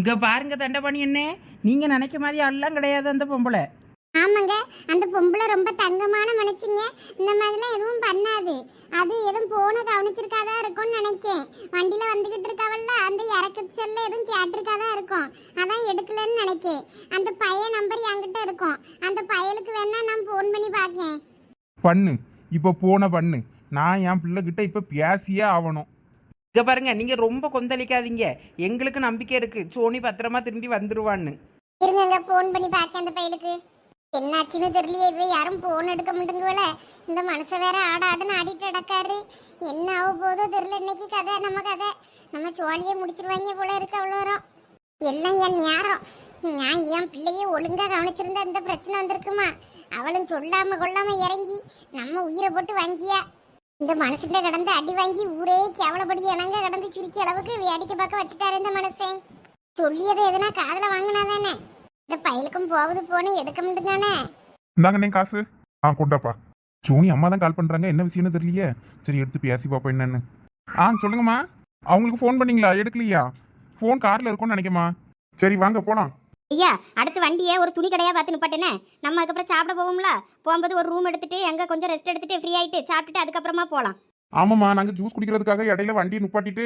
இங்க பாருங்க தண்டபாணி என்ன. நீங்க நினைக்க மாதிரி எல்லாம் கிடையாது அந்த பொம்பளை. ஆமாங்க அந்த பொம்பளை ரொம்ப தங்கமான மனுஷங்க. இந்த மாதிரிலாம் எதுவும் பண்ணாது. அது எதுவும் போன கவனிச்சிருக்காதா இருக்கும்னு நினைக்கேன். வண்டியில வந்துகிட்டு இருக்காவல்ல அந்த இறக்கு செல்ல எதுவும் கேட்டிருக்காதா இருக்கும். அதான் எடுக்கலன்னு நினைக்கேன். அந்த பையன் நம்பர் என்கிட்ட இருக்கும். அந்த பையலுக்கு வேணா நான் ஃபோன் பண்ணி பார்க்கேன். பண்ணு. இப்போ போன பண்ணு. நான் என் பிள்ளைகிட்ட இப்போ பேசியே ஆகணும். இங்க பாருங்க நீங்க ரொம்ப கொந்தளிக்காதீங்க. எங்களுக்கு நம்பிக்கை இருக்கு. சோனி பத்திரமா திரும்பி வந்துருவான்னு. இருங்கங்க ஃபோன் பண்ணி பார்க்கேன் அந்த பையலுக்கு என்னாச்சுன்னு தெரியலையே இது யாரும் ஃபோன் எடுக்க மாட்டேங்குவல இந்த மனச வேற ஆடாதுன்னு ஆடிட்டு நடக்காரு என்ன ஆக போதோ தெரியல இன்னைக்கு கதை நம்ம கதை. நம்ம சோழியை முடிச்சிருவாங்க போல இருக்கு அவ்வளோ வரும் எல்லாம் என் நேரம்? நான் என் பிள்ளையை ஒழுங்கா கவனிச்சிருந்தா இந்த பிரச்சனை வந்திருக்குமா? அவளும் சொல்லாம கொள்ளாம இறங்கி நம்ம உயிரை போட்டு வாங்கியா? இந்த மனுஷன்ட கடந்து அடி வாங்கி ஊரே கேவலப்படி இணங்க கடந்து சிரிக்க அளவுக்கு வேடிக்கை பார்க்க வச்சுட்டாரு இந்த மனசேன் சொல்லியதை எதுனா காதுல வாங்கினா தானே? இந்த பயலுக்கும் போகுது போனே எடுக்க முடியுதானே இந்தாங்கண்ணே காசு. ஆ கொண்டாப்பா. சோனி அம்மா தான் கால் பண்ணுறாங்க என்ன விஷயம்னு தெரியலையே. சரி எடுத்து பேசி பார்ப்போம் என்னன்னு. ஆ சொல்லுங்கம்மா. அவங்களுக்கு ஃபோன் பண்ணீங்களா? எடுக்கலையா? ஃபோன் காரில் இருக்கும்னு நினைக்கமா சரி வாங்க போலாம். ஐயா அடுத்து வண்டியை ஒரு துணி கடையாக பார்த்து நிப்பாட்டேனே. நம்ம அதுக்கப்புறம் சாப்பிட போவோம்ல? போகும்போது ஒரு ரூம் எடுத்துட்டு அங்கே கொஞ்சம் ரெஸ்ட் எடுத்துட்டு ஃப்ரீ ஆயிட்டு சாப்பிட்டுட்டு அதுக்கப்புறமா போகலாம் ஆமாம்மா நாங்கள் ஜூஸ் குடிக்கிறதுக்காக இடையில வண்டியை நிப்பாட்டிட்டு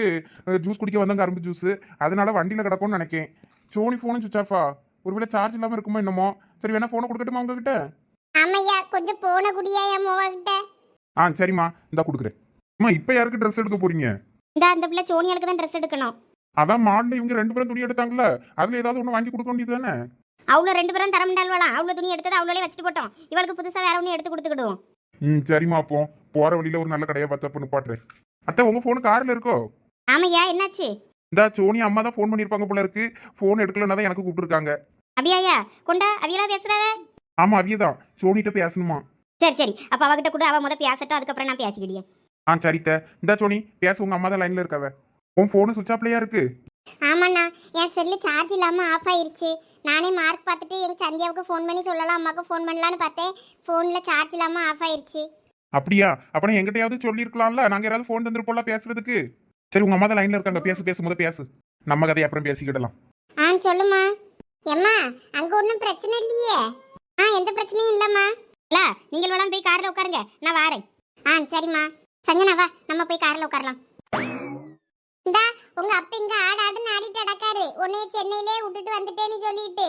ஜூஸ் குடிக்க வந்தோம் கரும்பு ஜூஸ் அதனால வண்டியில் கிடக்கும்னு நினைக்கேன். சோனி ஃபோனும் சுவிச் ஆஃபா ஒருவேளை சார்ஜ் இல்லாமல் இருக்குமோ என்னமோ? சரி வேணா ஃபோனை கொடுக்கட்டுமா உங்ககிட்ட? ஆமையா கொஞ்சம் போன குடியா என் மோவா கிட்ட ஆ சரிம்மா. இந்தா கொடுக்குறேன். அம்மா இப்போ யாருக்கு ட்ரெஸ் எடுக்க போறீங்க? இந்த அந்த பிள்ளை சோனியாளுக்கு தான் ட்ரெஸ் எடுக்கணும். அதான் மாடல இவங்க ரெண்டு பேரும் துணி எடுத்தாங்கல்ல அதுல ஏதாவது ஒன்று வாங்கி கொடுக்க வேண்டியது தானே? அவ்வளோ ரெண்டு பேரும் தரமுண்டாள்வாளாம் அவ்வளோ துணி எடுத்தது அவ்வளோலே வச்சுட்டு போட்டோம். இவளுக்கு புதுசாக வேற ஒன்று எடுத்து கொடுத்துக்கிடுவோம். ம் சரிம்மா அப்போ போற வழியில ஒரு நல்ல கடையை பார்த்து அப்போ நிப்பாட்டுறேன். அத்தை உங்க ஃபோனு கார்ல இருக்கோ? ஆமையா என்னாச்சு? இந்த சோனி அம்மா தான் ஃபோன் பண்ணியிருப்பாங்க போல இருக்கு. ஃபோன் எடுக்கலன்னா தான் எனக்கு கூப்பிட்டுருக்காங்க. அபியாயா கொண்டா அவியலா பேசுறாவ? ஆமா அவிய தான் சோனிட்ட பேசணுமா? சரி சரி. அப்போ அவகிட்ட கூட. அவ முத பேசட்டும். அதுக்கப்புறம் நான் பேசிக்கிடியேன் ஆ சரித்த இந்த சோனி பேச. உங்க அம்மா தான் லைன்ல இருக்காவ. உன் ஃபோனு சுவிச் ஆஃப்லயா இருக்கு? ஆமாண்ணா என் செல்லு சார்ஜ் இல்லாம ஆஃப் ஆயிருச்சு. நானே மார்க் பார்த்துட்டு எங்க சந்தியாவுக்கு ஃபோன் பண்ணி சொல்லலாம் அம்மாவுக்கு ஃபோன் பண்ணலான்னு பார்த்தேன். ஃபோன்ல சார்ஜ் இல்லாம ஆஃப் ஆயிருச்சு. அப்படியா? அப்பனா எங்கிட்டயாவது சொல்லியிருக்கலாம்ல நாங்க யாராவது ஃபோன் தந்துருப்போம்ல பேசுறதுக்கு. சரி உங்க அம்மா தான் லைன்ல இருக்காங்க. பேசு பேசு முத பேசு. நம்ம கதையை அப்புறம் பேசிக்கிடலாம். ஆ சொல்லுமா எம்மா அங்க ஒன்றும் பிரச்சனை இல்லையே. ஆ எந்த பிரச்சனையும் இல்லைம்மா. இல்ல நீங்கள் வேணாம் போய் காரில் உட்காருங்க. நான் வாரேன். ஆ சரிம்மா. சஞ்சனா வா. நம்ம போய் கார்ல உட்காரலாம். உங்க அப்பா இங்க ஆடு ஆடுன்னு ஆடிட்டு அடக்காரு உன்னைய சென்னையிலே விட்டுட்டு வந்துட்டேன்னு சொல்லிட்டு.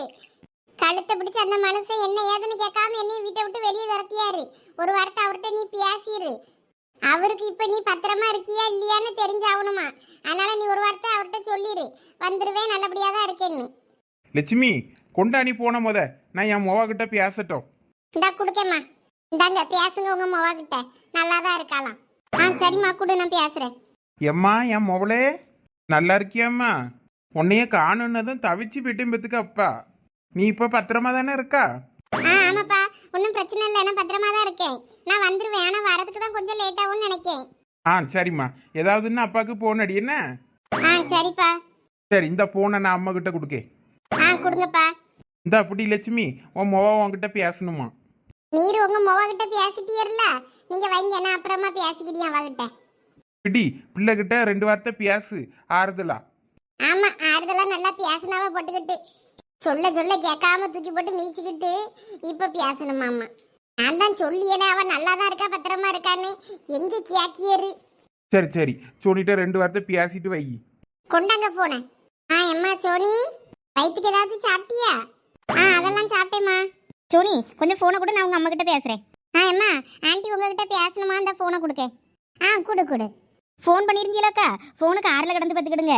கழுத்தை பிடிச்ச அந்த மனுஷன் என்ன ஏதுன்னு கேட்காம என்னையும் வீட்டை விட்டு வெளியே துரத்தியாரு. ஒரு வாரத்தை அவர்கிட்ட நீ பேசிரு. அவருக்கு இப்ப நீ பத்திரமா இருக்கியா இல்லையான்னு தெரிஞ்சாகணுமா? அதனால நீ ஒரு வார்த்தை அவர்கிட்ட சொல்லிரு. வந்துருவேன் நல்லபடியா தான் இருக்கேன்னு. லட்சுமி கொண்டாணி போன முத நான் என் மொவா கிட்ட பேசட்டும். இந்தா குடுக்கம்மா. இந்தாங்க பேசுங்க உங்க மொவா கிட்ட நல்லா தான் இருக்கலாம் ஆ சரிம்மா கொடு நான் பேசுறேன். எம்மா என் மொவளே? நல்லா இருக்கியாம்மா. உன்னைய காணுன்னதும் தவிச்சு விட்டும் பெத்துக்க அப்பா. நீ இப்ப பத்திரமா தானே இருக்கா? ஆ ஆமாப்பா. ஒன்றும் பிரச்சனை இல்லை. நான் பத்திரமா தான் இருக்கேன். நான் வந்துருவேன். ஆனால் வரதுக்கு தான் கொஞ்சம் லேட் ஆகும்னு நினைக்கேன். ஆ சரிம்மா. ஏதாவதுன்னு அப்பாவுக்கு போன் அடி என்ன? ஆ சரிப்பா. சரி இந்த போனை நான் அம்மா கிட்ட கொடுக்கேன். ஆ கொடுங்கப்பா. இந்த அப்படி லட்சுமி உன் மொவா உன்கிட்ட பேசணுமா? நீர் உங்க மொவ கிட்ட பேசிட்டீர்ல நீங்க வைங்க. நான் அப்புறமா பேசிக்கிட்டேன் அவகிட்ட. பிடி பிள்ளைகிட்ட ரெண்டு வார்த்தை பேசு ஆறுதலா? ஆமா ஆறுதெல்லாம் நல்லா பேசினாவ போட்டுக்கிட்டு. சொல்ல சொல்ல கேட்காம தூக்கி போட்டு மீச்சிக்கிட்டு இப்ப பேசணுமாமா நான் தான் சொல்லியேனே அவ நல்லா தான் இருக்கா பத்திரமா இருக்கான்னு. எங்க கேக்கியரு சரி சரி. சோனிட்ட ரெண்டு வார்த்தை பேசிட்டு வை. கொண்டாங்க போனேன் ஆ எம்மா சோனி? வயிற்றுக்கு ஏதாவது சாப்பிட்டியா? ஆ அதெல்லாம் சாப்பிட்டேம்மா. சோனி கொஞ்சம் ஃபோனை கூட நான் உங்க அம்மா கிட்ட பேசுறேன். ஆ அம்மா ஆண்டி உங்ககிட்ட பேசணுமா? அந்த ஃபோனை கொடுக்க ஆ கொடு கொடு. ஃபோன் பண்ணியிருந்தீங்களாக்கா ஃபோனு காரில் கிடந்து பார்த்துக்கிடுங்க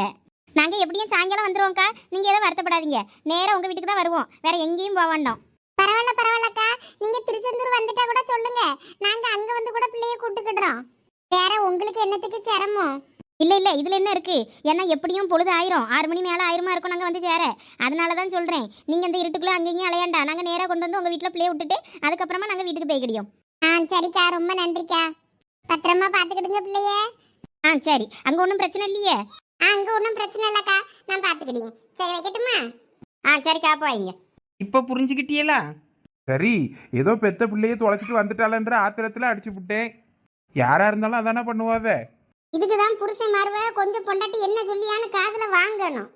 நாங்கள் எப்படியும் சாயங்காலம் வந்துருவோம்க்கா. நீங்கள் எதுவும் வருத்தப்படாதீங்க. நேராக உங்கள் வீட்டுக்கு தான் வருவோம். வேற எங்கேயும் போக வேண்டாம். பரவாயில்ல பரவாயில்லக்கா. நீங்க திருச்செந்தூர் வந்துட்டா கூட சொல்லுங்க. நாங்க அங்க வந்து கூட பிள்ளைய கூட்டுக்கிடுறோம் வேற உங்களுக்கு என்னத்துக்கு சிரமம்? இல்லை இல்லை. இதில் என்ன இருக்குது ஏன்னா எப்படியும் பொழுது ஆயிரும். ஆறு மணி மேலே ஆயிரமா இருக்கும் நாங்கள் வந்து சேர. அதனால தான் சொல்கிறேன் நீங்கள் இந்த இருட்டுக்குள்ளே அங்கேயும் அலையாண்டா. நாங்கள் நேராக கொண்டு வந்து உங்கள் வீட்டில் பிள்ளைய விட்டுட்டு அதுக்கப்புறமா நாங்கள் வீட்டுக்கு போய்க்கிடியோம் ஆ சரிக்கா. ரொம்ப நன்றிக்கா. பத்திரமா பாத்துக்கிடுங்க பிள்ளைய. ஆ சரி. அங்கே ஒன்றும் பிரச்சனை இல்லையே? ஆ அங்க ஒன்றும் பிரச்சனை இல்லக்கா. நான் பாத்துக்கிட்டேன் சரி வைக்கட்டுமா? ஆ சரி காப்பு வைங்க இப்ப புரிஞ்சுக்கிட்டியலா? சரி ஏதோ பெத்த பிள்ளைய தொலைச்சிட்டு வந்துட்டாளன்ற ஆத்திரத்துல அடிச்சு விட்டேன் யாரா இருந்தாலும் அதானே பண்ணுவாவ? இதுக்கு தான் புருஷன் மாறுவ கொஞ்சம் பொண்டாட்டி என்ன சொல்லியான்னு காதுல வாங்கணும்.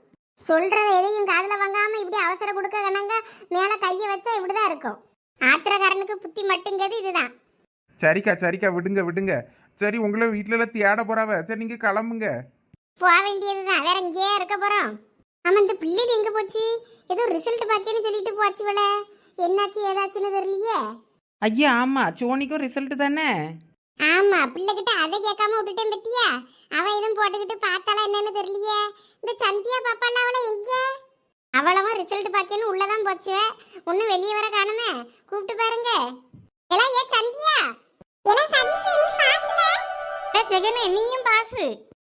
சொல்றத எதையும் காதுல வாங்காம இப்படி அவசர கொடுக்க கணங்க மேல கைய வச்சா இப்படிதான் இருக்கும். ஆத்திரக்காரனுக்கு புத்தி மட்டுங்கிறது இதுதான். சரிக்கா சரிக்கா விடுங்க விடுங்க. சரி உங்களை வீட்டுல எல்லாம் தேட போறாவ. சரி நீங்க கிளம்புங்க. போக வேண்டியதுதான். வேற இங்கேயே இருக்க போறோம். ஆமா இந்த பிள்ளைகள் எங்க போச்சு? ஏதோ ரிசல்ட் பாக்கியன்னு சொல்லிட்டு போச்சு போல. என்னாச்சு ஏதாச்சுன்னு தெரியலையே? ஐயா ஆமா. சோனிக்கும் ரிசல்ட் தானே? ஆமா. பிள்ளைகிட்ட அதை கேட்காம விட்டுட்டேன் பத்தியா? அவ எதுவும் போட்டுக்கிட்டு பார்த்தாலா என்னன்னு தெரியலையே? இந்த சந்தியா பாப்பால அவளை எங்க? அவளவும் ரிசல்ட் பாக்கியன்னு உள்ளதான் போச்சு ஒன்னும் வெளியே வர காணுமே. கூப்பிட்டு பாருங்க. எல்லாம் ஏ சந்தியா? எல்லாம் சதீஷ் நீ ஜெகனே நீயும் பாசு.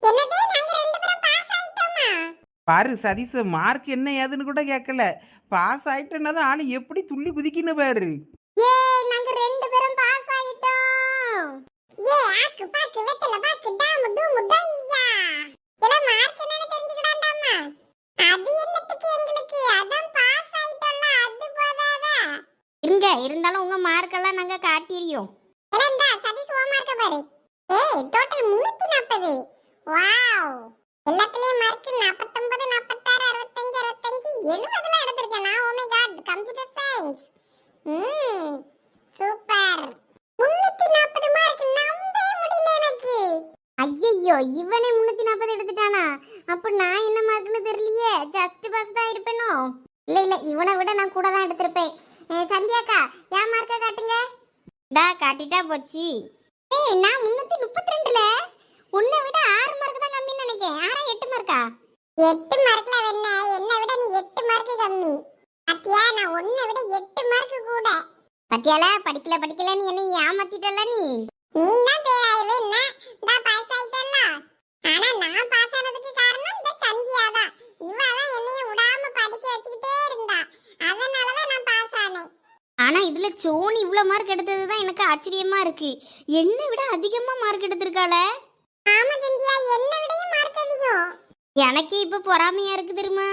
என்னது? நாங்க ரெண்டு பேரும் பாஸ் ஆயிட்டோமா? பாரு சதீஷ் மார்க் என்ன ஏதுன்னு கூட கேட்கல பாஸ் ஆயிட்டேன்னா தான் ஆளு எப்படி துள்ளி குதிக்கின்னு பாரு. ஏ நாங்க ரெண்டு பேரும் பாஸ் ஆயிட்டோம். ஏ ஆக்கு பாக்கு வெத்தல பாக்கு டாம் டூம் டையா. எல்லாம் மார்க் என்னன்னு தெரிஞ்சுக்கடாண்டாமா அது என்னத்துக்கு எங்களுக்கு? அதான் பாஸ் ஆயிட்டோம்ல அது போதாதா? இருங்க இருந்தாலும் உங்க மார்க்கெல்லாம் நாங்க காட்டிடுவோம் எல்லாம் இந்தா சதீஷ் ஓ மார்க்க பாரு. ஏய் டோட்டல் 340 வாவ். எல்லாத்துலயும் மார்க் 49 46 65 65 70ல எடுத்திருக்கேன் நான். Oh my God computer science ம் சூப்பர். 340 மார்க் நம்பவே முடியல எனக்கு. ஐயோ இவனே 340 எடுத்துட்டானா? அப்ப நான் என்ன மார்க்னு தெரியலையே. ஜஸ்ட் பாஸ் தான் இருப்பேனோ? இல்ல இல்ல இவனை விட நான் கூட தான் எடுத்திருப்பேன். சந்தியாக்கா ஏன் மார்க்க காட்டுங்க. டா காட்டிட்டா போச்சு. ஏய் நான் முன்னூத்தி முப்பத்தி ரெண்டுல உன்னை விட ஆறு மார்க் தான் கம்மின்னு நினைக்கிறேன். ஆறா எட்டு மார்க்கா எட்டு மார்க்ல வெண்ண என்னை விட நீ எட்டு மார்க் கம்மி. அத்தியா நான் உன்னை விட எட்டு மார்க் கூட. பத்தியால? படிக்கல படிக்கலன்னு என்ன ஏமாத்திட்டல நீ? நீ தான் பேராயவே. என்ன நான் பாஸ் ஆயிட்டல்ல ஆனா நான் பாஸ் ஆனதுக்கு காரணம் இந்த சந்தியா தான் இவ தான் என்னைய விடாம படிக்க வச்சுக்கிட்டே இருந்தா. அதனால தான் நான் பாஸ் ஆனேன் ஆனா இதுல சோனி இவ்வளோ மார்க் எடுத்தது தான் எனக்கு ஆச்சரியமா இருக்கு. என்னை விட அதிகமா மார்க் எடுத்திருக்காள? ஆமா சந்தியா என்ன விடையும் மார்க் அதிகம். எனக்கே இப்போ பொறாமையா இருக்கு தெரியுமா?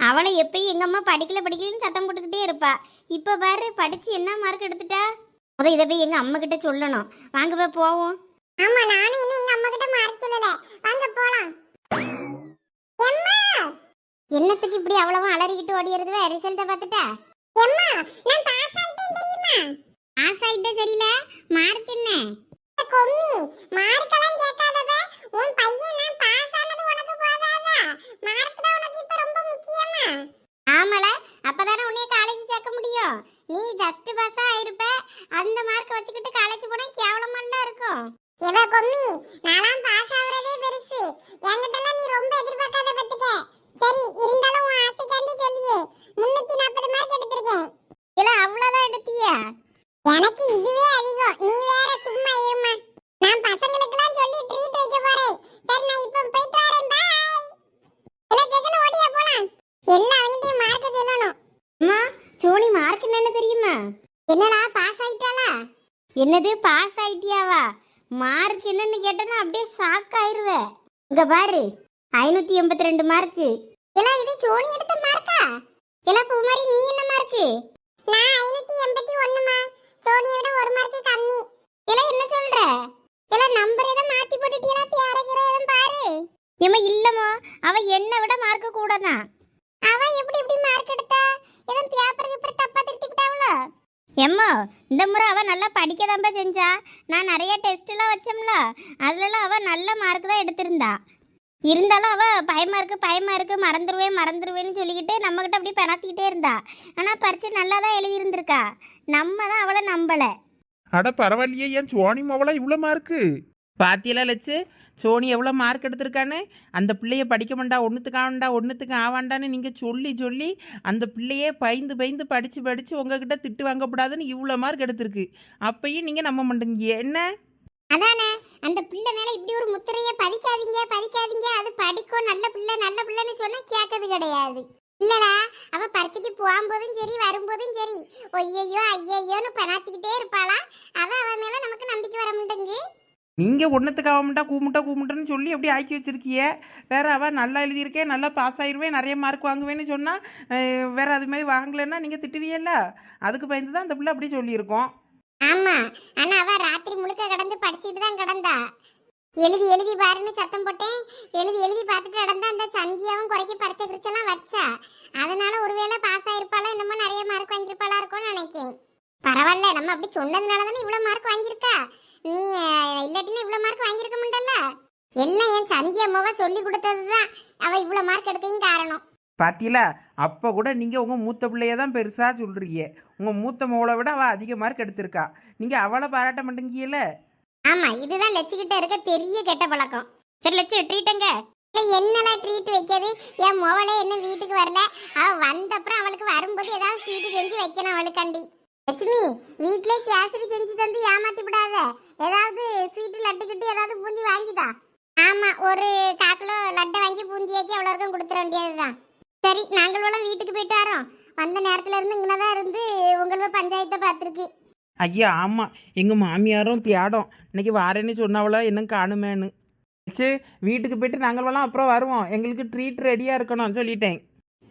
அவளை எப்பயும் எங்க அம்மா படிக்கல படிக்கலன்னு சத்தம் போட்டுக்கிட்டே இருப்பா. இப்போ பாரு படிச்சு என்ன மார்க் எடுத்துட்டா? முத இதை போய் எங்க அம்மா கிட்ட சொல்லணும். வாங்க போய் போவோம். ஆமா நானும் இன்னும் எங்க அம்மா கிட்ட மார்க் சொல்லல. வாங்க போலாம். எம்மா! என்னத்துக்கு இப்படி அவ்வளவு அலறிக்கிட்டு ஓடிறது ரிசல்ட்ட பார்த்துட்டா? எம்மா நான் பாஸ் ஆயிட்டேன் தெரியுமா? பாஸ் ஆயிட்டே சரியில்ல. மார்க் என்ன? கொம்மி மார்க் எல்லாம் கேட்காதவ உன் பையன் நான் பாஸ் ஆனது உனக்கு போதாதா? மார்க் தான் உனக்கு இப்ப ரொம்ப முக்கியமா? ஆமால அப்பதானே உன்னைய காலேஜ் சேர்க்க முடியும். நீ ஜஸ்ட் பாஸா ஆயிருப்ப அந்த மார்க் வச்சுக்கிட்டு காலேஜ் போனா கேவலமா தான் இருக்கும். எவ கொம்மி நான்லாம் பாஸ் ஆகுறதே பெருசு. என்கிட்ட நீ ரொம்ப எதிர்பார்க்காத பத்துக்க. சரி இருந்தாலும் உன் ஆசைக்காண்டி சொல்லியே. முன்னூத்தி நாற்பது மார்க் எடுத்திருக்கேன். இல்ல அவ்வளவுதான் எடுத்தியா? எனக்கு இதுவே அதிகம். நீ வேற சும்மா இருமா. நான் பசங்களுக்கெல்லாம் சொல்லி ட்ரீட் வைக்க போறேன். சரி நான் இப்போ போயிட்டு வரேன். பாய் இல்ல ஜெகன் ஓடியா போலாம். எல்லாம் அவங்கிட்டயும் மார்க்க சொல்லணும். அம்மா சோனி மார்க் என்னன்னு தெரியுமா? என்னடா பாஸ் ஆயிட்டாளா? என்னது பாஸ் ஆயிட்டியாவா? மார்க் என்னன்னு கேட்டனா அப்படியே ஷாக் ஆயிருவேன் இங்க பாரு. ஐநூத்தி எண்பத்தி ரெண்டு மார்க்கு எல்லாம் இது சோனி எடுத்த மார்க்கா எல்லாம் பூமாரி நீ என்ன மார்க்கு நான் ஐநூத்தி எண்பத்தி ஒண்ணுமா சோனியை விட ஒரு மார்க்கு கம்மி. எல்லாம் என்ன சொல்ற? எல்லாம் நம்பர் எதை மாத்தி போட்டுட்டீங்களா பேரகிற பாரு. ஏமா இல்லம்மா. அவ என்னை விட மார்க்கு கூட தான் அவ எப்படி எப்படி மார்க் எடுத்தா? எதுவும் பேப்பர் பேப்பர் தப்பா திருத்தி விட்டாவளோ எம்மா இந்த முறை அவ நல்லா படிக்க தான்ப்பா செஞ்சா. நான் நிறைய டெஸ்ட்லாம் வச்சோம்ல. அதுலலாம் அவ நல்ல மார்க் தான் எடுத்திருந்தா. இருந்தாலும் அவ பயமா இருக்கு பயமா இருக்கு மறந்துடுவேன் மறந்துடுவேன்னு சொல்லிக்கிட்டு நம்மகிட்ட அப்படியே பெணாத்திக்கிட்டே இருந்தா. ஆனா பரிச்சை நல்லா தான் எழுதியிருந்திருக்கா. நம்ம தான் அவளை நம்பல. அட பரவாயில்லையே ஏன் சோனி மாவளா இவ்வளோ மார்க்கு பாத்தியெல்லாம் லட்சு சோனி எவ்வளோ மார்க் எடுத்திருக்கான்னு? அந்த பிள்ளைய படிக்க மாட்டா ஒன்றுத்துக்கு ஆவண்டா ஒன்றுத்துக்கு ஆவாண்டான்னு நீங்கள் சொல்லி சொல்லி அந்த பிள்ளையே பயந்து பயந்து படித்து படித்து உங்ககிட்ட திட்டு வாங்கக்கூடாதுன்னு இவ்வளோ மார்க் எடுத்திருக்கு. அப்பயும் நீங்கள் நம்ப மாட்டேங்க. என்ன? அதானே? அந்த பிள்ளை மேல இப்படி ஒரு முத்திரையை பதிக்காதீங்க பதிக்காதீங்க. அது படிக்கும் நல்ல பிள்ளை நல்ல பிள்ளைன்னு சொன்னா கேட்கறது கிடையாது. இல்லடா அவ பரீட்சைக்கு போகும்போதும் சரி வரும்போதும் சரி. ஒய்யையோ ஐயையோன்னு பணாத்திக்கிட்டே இருப்பாளா? அவ அவ மேல நமக்கு நம்பிக்கை வர மாட்டேங்கு நீங்கள் ஒன்றுத்துக்கு ஆகமாட்டா கூமுட்டா கூமுட்டன்னு சொல்லி அப்படி ஆக்கி வச்சிருக்கிய. வேற அவள் நல்லா எழுதியிருக்கேன் நல்லா பாஸ் ஆயிடுவேன் நிறைய மார்க் வாங்குவேன்னு சொன்னால் வேற அது மாதிரி வாங்கலைன்னா நீங்கள் திட்டுவியல்ல? அதுக்கு பயந்து தான் அந்த பிள்ளை அப்படி சொல்லியிருக்கோம். ஆமா. ஆனா அவ ராத்திரி முழுக்க கடந்து படிச்சுட்டு தான் கிடந்தா. எழுதி எழுதி பாருன்னு சத்தம் போட்டேன். எழுதி எழுதி பார்த்துட்டு நடந்தா அந்த சந்தியாவும் குறைக்க பறிச்ச கிரிச்செல்லாம் வச்சா. அதனால ஒருவேளை பாஸ் ஆயிருப்பாளோ என்னமோ நிறைய மார்க் வாங்கியிருப்பாளா இருக்கும்னு நினைக்கிறேன் பரவாயில்ல நம்ம அப்படி சொன்னதுனால தானே இவ்வளோ மார்க் வாங்கியிருக்கா? நீ இல்லாட்டினா இவ்வளோ மார்க் வாங்கியிருக்க முடியல என்ன என் சந்தியா அம்மாவா சொல்லி கொடுத்தது தான் அவள் இவ்வளோ மார்க் எடுத்தையும் காரணம். பாத்தீங்களா அப்போ கூட நீங்கள் உங்கள் மூத்த பிள்ளைய தான் பெருசாக சொல்கிறீங்க உங்கள் மூத்த மகளை விட அவள் அதிக மார்க் எடுத்திருக்கா. நீங்கள் அவளை பாராட்ட மாட்டேங்கல? ஆமாம் இதுதான் லட்சிக்கிட்ட இருக்க பெரிய கெட்ட பழக்கம். சரி லட்சு ட்ரீட்டுங்க என்னெல்லாம் ட்ரீட் வைக்கிறது? என் மோவலே என்ன வீட்டுக்கு வரல. அவள் வந்தப்புறம் அவளுக்கு வரும்போது ஏதாவது ஸ்வீட்டு செஞ்சு வைக்கணும் அவளுக்காண்டி. லட்சுமி வீட்டிலே கேசரி செஞ்சு தந்து ஏமாத்தி விடாத. ஏதாவது ஸ்வீட்டு லட்டு கிட்டு ஏதாவது பூந்தி வாங்கிதா. ஆமாம் ஒரு காக்கிலோ லட்டை வாங்கி பூந்தியாக்கி அவ்வளோருக்கும் கொடுத்துட வேண்டியதுதான். சரி நாங்களும் வீட்டுக்கு போயிட்டு வரோம் வந்த நேரத்துல இருந்து இங்கனதான் இருந்து உங்களோட பஞ்சாயத்தை பார்த்துருக்கு. ஐயா ஆமாம் எங்கள் மாமியாரும் தியாடம். இன்னைக்கு வாரேன்னு சொன்னாவளோ இன்னும் காணுமேன்னு. சரி வீட்டுக்கு போயிட்டு நாங்கள்லாம் அப்புறம் வருவோம். எங்களுக்கு ட்ரீட் ரெடியாக இருக்கணும் சொல்லிட்டேன்.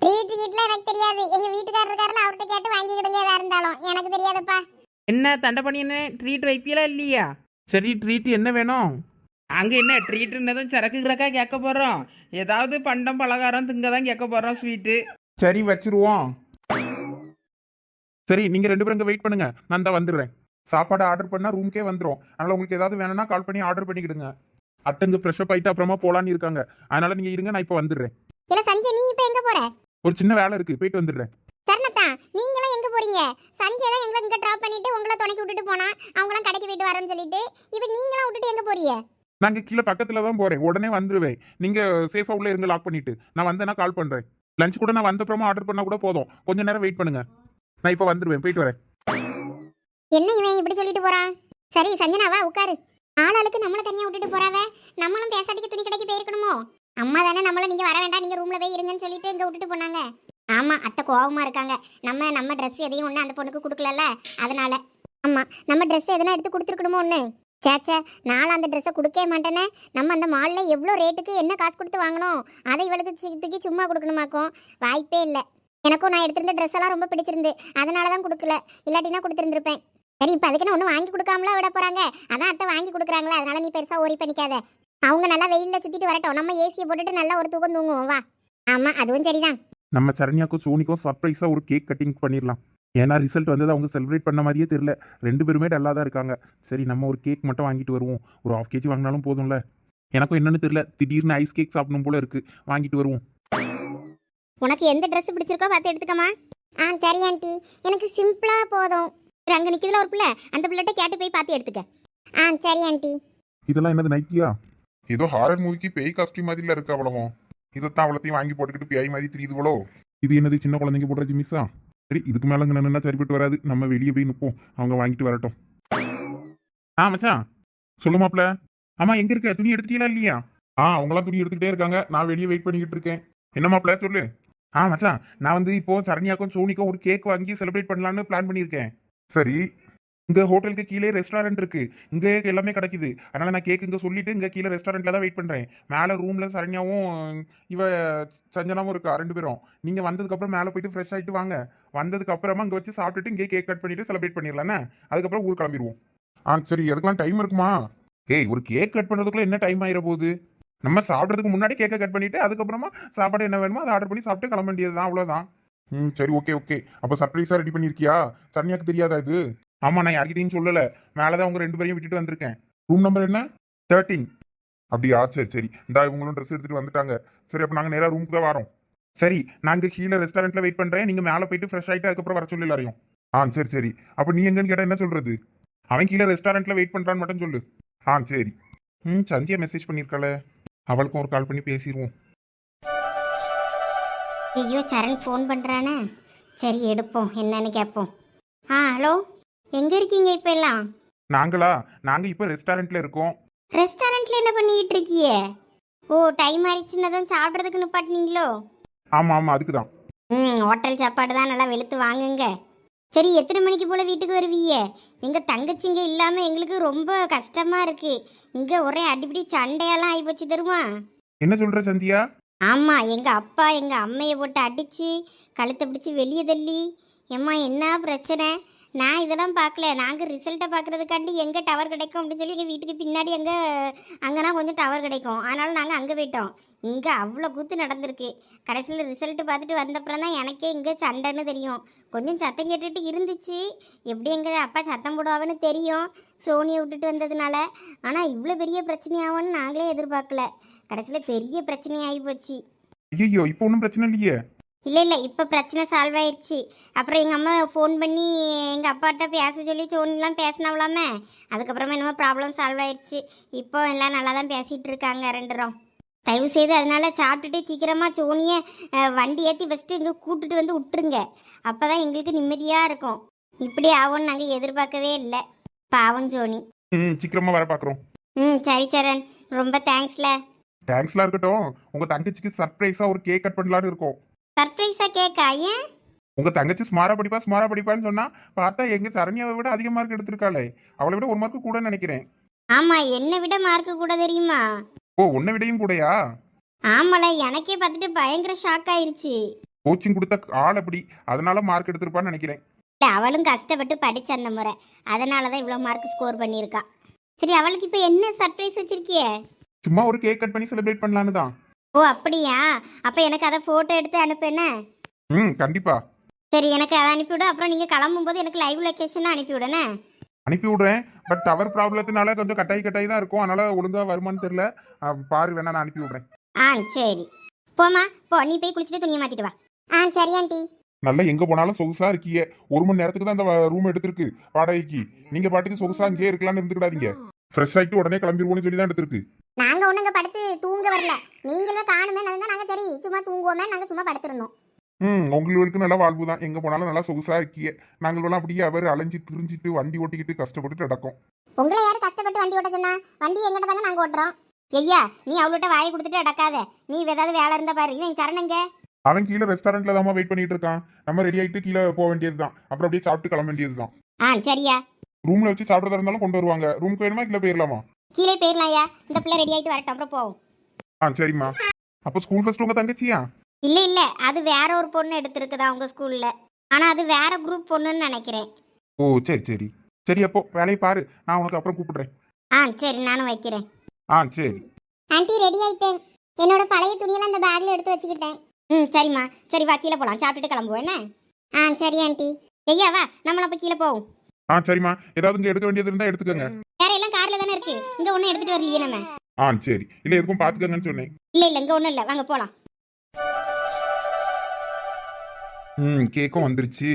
ட்ரீட் கீட்லாம் எனக்கு தெரியாது. எங்க வீட்டுக்காரர் இருக்காருல அவர்கிட்ட கேட்டு வாங்கிக்கிடுங்க எதா இருந்தாலும். எனக்கு தெரியாதுப்பா. என்ன தண்டை பண்ணி என்ன ட்ரீட் வைப்பீங்களா இல்லையா? சரி ட்ரீட் என்ன வேணும்? அங்கே என்ன ட்ரீட்டுன்னதும் சரக்கு கிரக்கா கேட்க போகிறோம் ஏதாவது பண்டம் பலகாரம் திங்க தான் கேட்க போகிறோம் ஸ்வீட்டு சரி வச்சிருவோம். சரி நீங்க ரெண்டு பேரும் இங்க வெயிட் பண்ணுங்க. நான் தான் வந்துடுறேன். சாப்பாடு ஆர்டர் பண்ணா ரூம்க்கே வந்துரும். அதனால உங்களுக்கு ஏதாவது வேணும்னா கால் பண்ணி ஆர்டர் பண்ணிக்கிடுங்க. அத்தங்க ஃப்ரெஷ்அப் ஆயிட்டு அப்புறமா போலான்னு இருக்காங்க. அதனால நீங்க இருங்க நான் இப்போ வந்துடுறேன். இல்ல சஞ்சய் நீ இப்ப எங்க போற? ஒரு சின்ன வேலை இருக்கு போயிட்டு வந்துடுறேன். சரணத்தா நீங்களாம் எங்க போறீங்க? சஞ்சய் தான் எங்களை இங்க டிராப் பண்ணிட்டு உங்களை துணைக்கு விட்டுட்டு போனா அவங்களாம் கடைக்கு போயிட்டு வரேன்னு சொல்லிட்டு. இப்ப நீங்களாம் விட்டுட்டு எங்க போறீங்க? நாங்கள் கீழே பக்கத்துல தான் போறேன். உடனே வந்துருவேன். நீங்க சேஃபாக உள்ள இருங்க லாக் பண்ணிட்டு. நான் வந்தேன்னா கால் பண்ணுறேன் லஞ்ச் கூட நான் வந்தப்புறமா ஆர்டர் பண்ணா கூட போதும். கொஞ்ச நேரம் வெயிட் பண்ணுங்க. நான் இப்போ வந்துருவேன். போயிட்டு வரேன். என்ன இவன் இப்படி சொல்லிட்டு போறான்? சரி சஞ்சனாவா உட்காரு. ஆளாளுக்கு நம்மளை தனியாக விட்டுட்டு போறாவ? நம்மளும் பேசாட்டிக்கு துணி கடைக்கு போயிருக்கணுமோ? அம்மா தானே நம்மள நீங்கள் வர வேண்டாம் நீங்க ரூம்ல போய் இருங்கன்னு சொல்லிட்டு இங்கே விட்டுட்டு போனாங்க. ஆமா அத்தை கோபமாக இருக்காங்க. நம்ம நம்ம ட்ரெஸ் எதையும் ஒன்று அந்த பொண்ணுக்கு கொடுக்கலல்ல? அதனால. ஆமாம் நம்ம ட்ரெஸ் எதனா எடுத்து கொடுத்துருக்கணுமோ ஒன்று சேச்சே நானும் அந்த ட்ரெஸ்ஸை கொடுக்கவே மாட்டேனே. நம்ம அந்த மாலில் எவ்வளோ ரேட்டுக்கு என்ன காசு கொடுத்து வாங்கணும்? அதை இவளுக்கு தூக்கி சும்மா கொடுக்கணுமாக்கும். வாய்ப்பே இல்லை. எனக்கும் நான் எடுத்திருந்த ட்ரெஸ் எல்லாம் ரொம்ப பிடிச்சிருந்து அதனால தான் கொடுக்கல. இல்லாட்டினா கொடுத்துருந்துருப்பேன். சரி இப்போ அதுக்கு நான் ஒன்றும் வாங்கி கொடுக்காமலாம் விட போகிறாங்க அதான் அத்தை வாங்கி கொடுக்குறாங்களே அதனால நீ பெருசாக ஓரி பண்ணிக்காத. அவங்க நல்லா வெயிலில் சுற்றிட்டு வரட்டும். நம்ம ஏசியை போட்டுட்டு நல்லா ஒரு தூக்கம் தூங்குவோம். வா. ஆமாம் அதுவும் சரிதான். நம்ம சரண்யாக்கும் சோனிக்கும் சர்ப்ரைஸாக ஒரு கேக் கட்டிங் பண்ணிடலாம் ஏன்னா ரிசல்ட் வந்தது அவங்க செலிப்ரேட் பண்ண மாதிரியே தெரியல. ரெண்டு பேருமே டல்லாக தான் இருக்காங்க. சரி நம்ம ஒரு கேக் மட்டும் வாங்கிட்டு வருவோம். ஒரு ஹாஃப் கேஜி வாங்கினாலும் போதும்ல. எனக்கும் என்னன்னு தெரியல. திடீர்னு ஐஸ் கேக் சாப்பிடணும் போல இருக்கு. வாங்கிட்டு வருவோம். உனக்கு எந்த ட்ரெஸ் பிடிச்சிருக்கோ பார்த்து எடுத்துக்கமா ஆ சரி ஆண்டி. எனக்கு சிம்பிளா போதும். அங்க நிக்கிறதுல ஒரு பிள்ளை. அந்த பிள்ளைகிட்ட கேட்டு போய் பார்த்து எடுத்துக்க. ஆ சரி ஆண்டி. இதெல்லாம் என்னது நைட்டியா ஏதோ ஹாரர் மூவிக்கு பேய் காஸ்டியூம் மாதிரில இருக்கு அவ்வளவும். இதைத்தான் அவ்வளோத்தையும் வாங்கி போட்டுக்கிட்டு பேய் மாதிரி தெரியுதுவளோ இது என்னது சின்ன குழந்தைங்க போடுற ஜிமிஸா சரி இதுக்கு மேல இங்க நின்னா சரிப்பட்டு வராது. நம்ம வெளியே போய் நிப்போம். அவங்க வாங்கிட்டு வரட்டும். ஆ மச்சான். சொல்லு மாப்ள ஆமா எங்க இருக்க? துணி எடுத்துட்டீங்களா இல்லையா? ஆ அவங்களாம் துணி எடுத்துக்கிட்டே இருக்காங்க. நான் வெளியே வெயிட் பண்ணிக்கிட்டு இருக்கேன். என்ன மாப்ள சொல்லு. ஆ மச்சான். நான் வந்து இப்போ சரண்யாக்கும் சோனிக்கும் ஒரு கேக் வாங்கி செலிப்ரேட் பண்ணலான்னு பிளான் பண்ணியிருக்கேன். சரி. இங்க ஹோட்டலுக்கு கீழே ரெஸ்டாரண்ட் இருக்கு. இங்க எல்லாமே கிடைக்குது. அதனால நான் கேக் இங்க சொல்லிட்டு இங்க கீழே ரெஸ்டாரண்ட்ல தான் வெயிட் பண்றேன். மேல ரூம்ல சரண்யாவும் இவ சஞ்சனாவும் இருக்கா ரெண்டு பேரும். நீங்க வந்ததுக்கு அப்புறம் மேல போயிட்டு ஃப்ரெஷ் ஆயிட்டு வாங்க. வந்ததுக்கு அப்புறமா இங்க வச்சு சாப்பிட்டுட்டு இங்கே கேக் கட் பண்ணிட்டு செலிப்ரேட் பண்ணிடலானே அதுக்கப்புறம் ஊர் கிளம்பிடுவோம். ஆ சரி அதுக்கெல்லாம் டைம் இருக்குமா? ஏய் ஒரு கேக் கட் பண்றதுக்குள்ள என்ன டைம் ஆயிர போகுது? நம்ம சாப்பிட்றதுக்கு முன்னாடி கேக்கை கட் பண்ணிட்டு அதுக்கப்புறமா சாப்பாடு என்ன வேணுமோ அதை ஆர்டர் பண்ணி சாப்பிட்டு கிளம்ப வேண்டியது தான் அவ்வளோதான் ம் சரி ஓகே ஓகே அப்போ சர்ப்ரைஸாக ரெடி பண்ணியிருக்கியா சரண்யாக்கு தெரியாதா இது? ஆமாம் நான் யார்கிட்டையும் சொல்லலை. மேலே தான் உங்கள் ரெண்டு பேரையும் விட்டுட்டு வந்திருக்கேன். ரூம் நம்பர் என்ன? தேர்ட்டீன் அப்படியா? சரி சரி. இந்தா இவங்களும் ட்ரெஸ் எடுத்துகிட்டு வந்துட்டாங்க. சரி அப்போ நாங்கள் நேராக ரூமுக்கு தான் வரோம். சரி நாங்கள் கீழே ரெஸ்டாரண்ட்டில் வெயிட் பண்ணுறேன் நீங்கள் மேலே போயிட்டு ஃப்ரெஷ் ஆகிட்டு அதுக்கப்புறம் வர சொல்லி எல்லாரையும். ஆ சரி சரி. அப்போ நீ எங்கன்னு கேட்டால் என்ன சொல்கிறது அவன் கீழே ரெஸ்டாரண்ட்டில் வெயிட் பண்ணுறான்னு மட்டும் சொல்லு. ஆ சரி. ம் சந்தியா மெசேஜ் பண்ணியிருக்காளே அவளுக்கும் ஒரு கால் பண்ணி பேசிடுவோம் ஐயோ சரண் ஃபோன் பண்ணுறானே சரி எடுப்போம். என்னன்னு கேட்போம் ஆ ஹலோ எங்கே இருக்கீங்க இப்போ எல்லாம்? நாங்களா? நாங்கள் இப்போ ரெஸ்டாரண்ட்டில் இருக்கோம். ரெஸ்டாரண்ட்ல என்ன பண்ணிக்கிட்டு இருக்கியே? ஓ டைம் ஆயிடுச்சுன்னா தான் சாப்பிட்றதுக்கு நிப்பாட்டினீங்களோ? ஆமாம் ஆமாம் அதுக்கு தான் ம் ஹோட்டல் சாப்பாடு தான் நல்லா வெளுத்து வாங்குங்க. சரி எத்தனை மணிக்கு போல் வீட்டுக்கு வருவீங்க? எங்கள் தங்கச்சிங்க இல்லாமல் எங்களுக்கு ரொம்ப கஷ்டமாக இருக்குது இங்கே ஒரே அடிப்படி சண்டையெல்லாம் ஆகிப்போச்சு தருமா என்ன சொல்கிற சந்தியா? ஆமாம் எங்கள் அப்பா எங்கள் அம்மையை போட்டு அடித்து கழுத்தை பிடிச்சி வெளியே தள்ளி. எம்மா என்ன பிரச்சனை? நான் இதெல்லாம் பார்க்கல. நாங்கள் ரிசல்ட்டை பார்க்குறதுக்காண்டி எங்கே டவர் கிடைக்கும் அப்படின்னு சொல்லி எங்கள் வீட்டுக்கு பின்னாடி எங்கே அங்கேனா கொஞ்சம் டவர் கிடைக்கும். அதனால நாங்கள் அங்கே போயிட்டோம். இங்கே அவ்வளோ கூத்து நடந்திருக்கு. கடைசியில் ரிசல்ட்டு பார்த்துட்டு வந்தப்புறம் தான் எனக்கே இங்கே சண்டைன்னு தெரியும். கொஞ்சம் சத்தம் கேட்டுட்டு இருந்துச்சு. எப்படி எங்கள் அப்பா சத்தம் போடுவாங்கன்னு தெரியும். சோனியை விட்டுட்டு வந்ததுனால. ஆனால் இவ்வளோ பெரிய பிரச்சனையாகும்னு நாங்களே எதிர்பார்க்கல. கடைசியில் பெரிய பிரச்சனையாகி போச்சு. ஐயோ இப்போ ஒன்றும் பிரச்சனை இல்லையே? இல்லை இல்லை இப்போ பிரச்சனை சால்வ் ஆயிடுச்சு. அப்புறம் எங்கள் அம்மா ஃபோன் பண்ணி எங்கள் அப்பாட்ட பேச சொல்லி சோனிலாம் பேசினவளாமே அதுக்கப்புறமா என்னமோ ப்ராப்ளம் சால்வ் ஆயிடுச்சு. இப்போ எல்லாம் நல்லா தான் பேசிகிட்டு இருக்காங்க ரெண்டுரும். தயவு செய்து அதனால சாப்பிட்டுட்டு சீக்கிரமாக சோனியை வண்டி ஏற்றி ஃபஸ்ட்டு இங்கே கூட்டிட்டு வந்து விட்டுருங்க. அப்போ தான் எங்களுக்கு நிம்மதியாக இருக்கும். இப்படி ஆகும்னு நாங்கள் எதிர்பார்க்கவே இல்லை. பாவம் சோனி. ம் சீக்கிரமா வர பார்க்குறோம் ம் சரி சரண். ரொம்ப தேங்க்ஸ்ல தேங்க்ஸ்லாம் இருக்கட்டும். உங்க தங்கச்சிக்கு சர்ப்ரைஸா ஒரு கேக் கட் பண்ணலான்னு இருக்கோம். சர்ப்ரைஸாக கேட்கா ஏன்? உங்க தங்கச்சி ஸ்மாரா படிப்பா ஸ்மாரா படிப்பான்னு சொன்னா பார்த்தா எங்க சரண்யாவை விட அதிக மார்க் எடுத்திருக்காளே. அவளை விட ஒரு மார்க் கூட நினைக்கிறேன். ஆமாம் என்னை விட மார்க்கு கூட தெரியுமா? ஓ உன்னை விடையும் கூடயா? ஆமால எனக்கே பார்த்துட்டு பயங்கர ஷாக் ஆயிருச்சு. கோச்சிங் கொடுத்த ஆள் அப்படி. அதனால மார்க் எடுத்திருப்பான்னு நினைக்கிறேன். இல்ல, அவளும் கஷ்டப்பட்டு படிச்ச அந்த முறை. அதனால தான் இவ்வளோ மார்க் ஸ்கோர் பண்ணியிருக்கா. சரி அவளுக்கு இப்போ என்ன சர்ப்ரைஸ் வச்சிருக்கிய? சும்மா ஒரு கேக் கட் பண்ணி செலிப்ரேட் பண்ணலான்னு தான். ஓ அப்படியா? அப்போ எனக்கு அதை ஃபோட்டோ எடுத்து அனுப்புன ம் கண்டிப்பா. சரி எனக்கு அதை அனுப்பிவிடு அப்புறம் நீங்கள் கிளம்பும்போது எனக்கு லைவ் லொக்கேஷன் அனுப்பிவிடனே அனுப்பி விடுறேன். பட் டவர் ப்ராப்ளத்தினால கொஞ்சம் கட்டாய் கட்டாய் தான் இருக்கும். அதனால ஒழுங்கா வருமான்னு தெரியல. அஹ், பாரு வேணா நான் அனுப்பி விடுறேன். ஆ சரி. போம்மா போ நீ போய் குளிச்சுட்டு துணியை மாற்றிட்டு வா. ஆ சரி ஆண்டி. நல்லா எங்க போனாலும் சொகுசா இருக்கீங்க ஒரு மணி நேரத்துக்கு தான் அந்த ரூம் எடுத்திருக்கு வாடகைக்கு. நீங்க பாட்டுக்கு சொகுசா அங்கேயே இருக்கலாம்னு இருந்துக்கிடாதீங்க. ஃப்ரெஷ் ஆகிட்டு உடனே கிளம்பிடுவோம்னு சொல்லி தான் எடுத்திருக்கு. நாங்க ஒண்ணுங்க படுத்து தூங்க வரல. நீங்களும் காணுமே தான் நாங்க சரி சும்மா தூங்குவோமே நாங்க சும்மா படுத்திருந்தோம். ம் உங்களுக்கு நல்லா வாழ்வு தான். எங்க போனாலும் நல்லா சொகுசா இருக்கீங்க நாங்களெல்லாம் அப்படியே அவர் அலைஞ்சு திரிஞ்சிட்டு வண்டி ஓட்டிக்கிட்டு கஷ்டப்பட்டு நடக்கும் உங்களை யாரு கஷ்டப்பட்டு வண்டி ஓட்ட சொன்னா? வண்டி எங்கிட்ட தாங்க நாங்க ஓட்டுறோம். ஐயா நீ அவள்கிட்ட வாயை கொடுத்துட்டு அடக்காத நீ ஏதாவது வேலை இருந்தா பாரு. இவன் சரணங்க அவன் கீழே ரெஸ்டாரண்ட்ல தான் வெயிட் பண்ணிட்டு இருக்கான். நம்ம ரெடி ஆயிட்டு கீழே போக வேண்டியதுதான். அப்புறம் அப்படியே சாப்பிட்டு கிளம்ப வேண்டியதுதான். ஆ சரியா. ரூம்ல வச்சு சாப்பிட்றதா இருந்தாலும் கொண்டு வருவாங்க. ரூமுக்கு வேணுமா கீழே போயிடலாமா கீழே போயிடலாம்யா இந்த பிள்ளை ரெடி ஆகிட்டு வரட்டும். அப்புறம் போவோம். ஆ சரிம்மா. அப்போ ஸ்கூல் ஃபர்ஸ்ட் உங்க தங்கச்சியா? இல்ல இல்ல. அது வேற ஒரு பொண்ணு எடுத்திருக்குதா உங்க ஸ்கூல்ல ஆனா அது வேற குரூப் பொண்ணுன்னு நினைக்கிறேன். ஓ சரி சரி. சரி அப்போ வேலையை பாரு. நான் உனக்கு அப்புறம் கூப்பிடுறேன். ஆ சரி. நானும் வைக்கிறேன். ஆ சரி. ஆண்டி ரெடி ஆயிட்டேன். என்னோட பழைய துணியெல்லாம் இந்த பேக்ல எடுத்து வச்சுக்கிட்டேன். ம் சரிம்மா. சரி வா கீழே போலாம். சாப்பிட்டுட்டு கிளம்புவோம் என்ன? ஆ சரி ஆண்டி. ஐயா வா. நம்மள அப்ப கீழே போவோம். ஆ சரிம்மா. ஏதாவது இங்க எடுக்க வேண்டியது இருந்தா எடுத்துக்கோங்க. வேற எல்லாம் கார்ல தானே இருக்கு. இங்க ஒண்ணும் எடுத்துட்டு வரலையே நம்ம. ஆ சரி. இல்ல எதுக்கும் பாத்துக்கங்கன்னு சொன்னேன். இல்ல இல்ல இங்க ஒண்ணும் இல்ல. வாங்க போலாம். ம் கேக்கும் வந்துருச்சு.